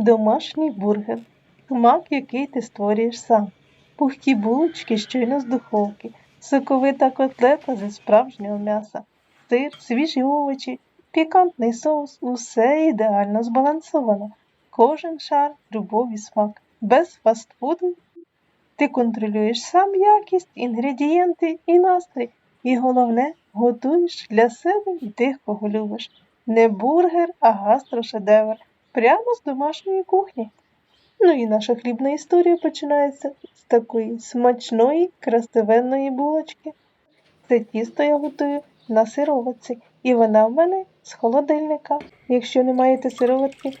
Домашній бургер. Смак, який ти створюєш сам. Пухкі булочки щойно з духовки, соковита котлета зі справжнього м'яса, сир, свіжі овочі, пікантний соус усе ідеально збалансовано. Кожен шар любов і смак. Без фастфуду ти контролюєш сам якість, інгредієнти і настрій. І головне, готуєш для себе і тих, кого любиш. Не бургер, а гастрошедевр. Прямо з домашньої кухні. Ну і наша хлібна історія починається з такої смачної красивенної булочки. Це тісто я готую на сироватці, і вона в мене з холодильника. Якщо не маєте сироватки,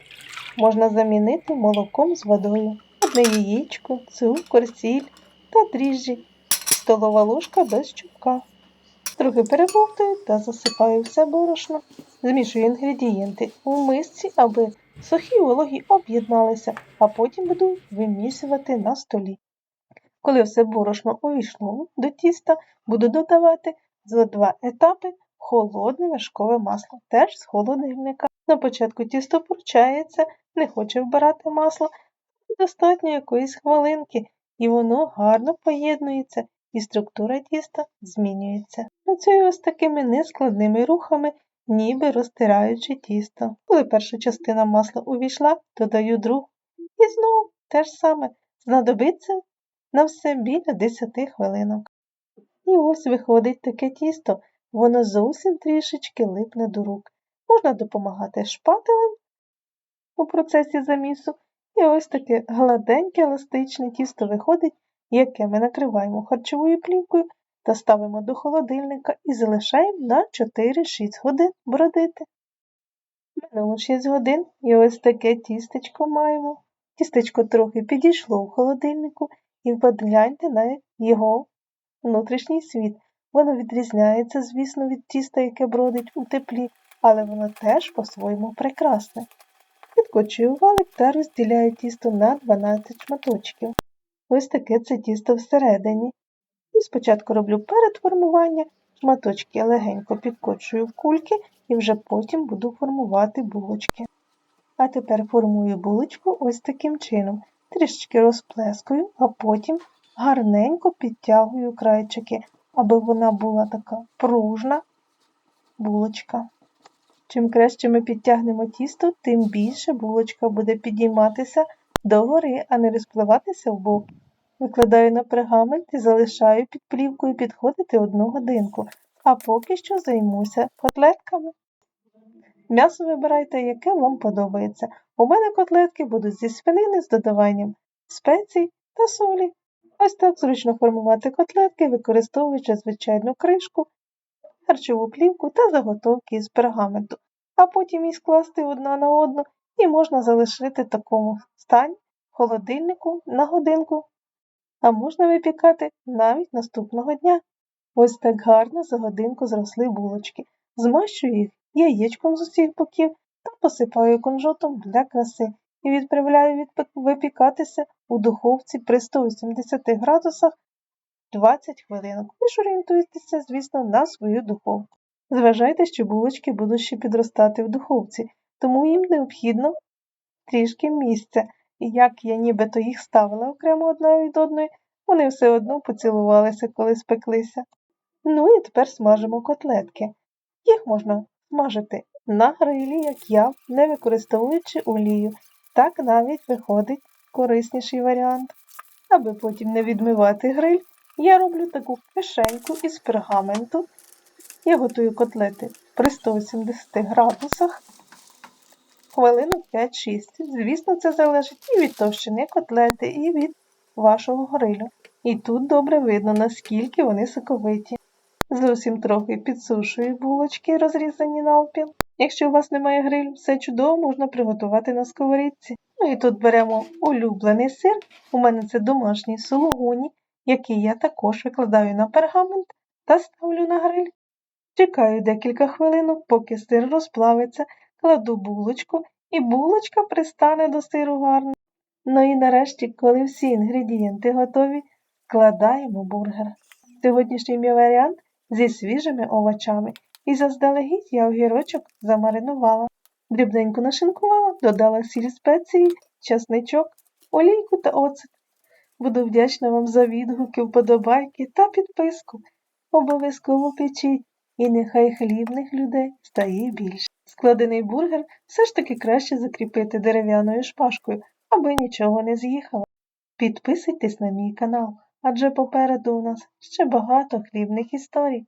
можна замінити молоком з водою. Одне яєчко, цукор, сіль та дріжджі, столова ложка без чубка. Трохи перебовтую та засипаю все борошно. Змішую інгредієнти у мисці, аби сухі вологі об'єдналися, а потім буду вимісювати на столі. Коли все борошно увійшло до тіста, буду додавати за два етапи холодне вершкове масло, теж з холодильника. На початку тісто порчається, не хоче вбирати масло, достатньо якоїсь хвилинки, і воно гарно поєднується, і структура тіста змінюється. Працюю ось такими нескладними рухами, ніби розтираючи тісто. Коли перша частина масла увійшла, додаю другу. І знову те ж саме знадобиться на все біля 10 хвилинок. І ось виходить таке тісто, воно зовсім трішечки липне до рук. Можна допомагати шпателем у процесі замісу, і ось таке гладеньке еластичне тісто виходить, яке ми накриваємо харчовою плівкою та ставимо до холодильника і залишаємо на 4-6 годин бродити. Минуло 6 годин і ось таке тістечко маємо. Тістечко трохи підійшло в холодильнику і погляньте на його внутрішній світ. Воно відрізняється, звісно, від тіста, яке бродить у теплі, але воно теж по-своєму прекрасне. Підкочую валик та розділяю тісто на 12 шматочків. Ось таке це тісто всередині. І спочатку роблю перед формування, шматочки легенько підкочую в кульки і вже потім буду формувати булочки. А тепер формую булочку ось таким чином. Трішечки розплескую, а потім гарненько підтягую крайчики, аби вона була така пружна булочка. Чим краще ми підтягнемо тісто, тим більше булочка буде підійматися догори, а не розпливатися в бок. Викладаю на пергамент і залишаю під плівкою підходити одну годинку, а поки що займуся котлетками. М'ясо вибирайте, яке вам подобається. У мене котлетки будуть зі свинини з додаванням спецій та солі. Ось так зручно формувати котлетки, використовуючи звичайну кришку, харчову плівку та заготовки з пергаменту, а потім їх скласти одна на одну і можна залишити такому стані холодильнику на годинку, а можна випікати навіть наступного дня. Ось так гарно за годинку зросли булочки. Змащую їх яєчком з усіх боків та посипаю кунжутом для краси і відправляю випікатися у духовці при 180 градусах 20 хвилинок. Ви ж орієнтуєтеся, звісно, на свою духовку. Зважайте, що булочки будуть ще підростати в духовці, тому їм необхідно трішки місця, і як я нібито їх ставила окремо одна від одної, вони все одно поцілувалися, коли спеклися. Ну і тепер смажимо котлетки. Їх можна смажити на грилі, як я, не використовуючи олію. Так навіть виходить корисніший варіант. Аби потім не відмивати гриль, я роблю таку кишеньку із пергаменту. Я готую котлети при 180 градусах хвилину 5-6. Звісно, це залежить і від товщини котлети, і від вашого грилю. І тут добре видно, наскільки вони соковиті. Зовсім трохи підсушую булочки, розрізані навпіл. Якщо у вас немає грилю, все чудово можна приготувати на сковорідці. Ну і тут беремо улюблений сир, у мене це домашній сулугуні, який я також викладаю на пергамент та ставлю на гриль. Чекаю декілька хвилинок, поки сир розплавиться, кладу булочку і булочка пристане до сиру гарно. Ну і нарешті, коли всі інгредієнти готові, складаємо бургер. Сьогоднішній мій варіант зі свіжими овочами, і заздалегідь я огірочок замаринувала. Дрібненько нашинкувала, додала сіль спеції часничок, олійку та оцет. Буду вдячна вам за відгуки, вподобайки та підписку. Обов'язково печіть, і нехай хлібних людей стає більше. Складений бургер все ж таки краще закріпити дерев'яною шпажкою, аби нічого не з'їхало. Підписуйтесь на мій канал, адже попереду у нас ще багато хлібних історій.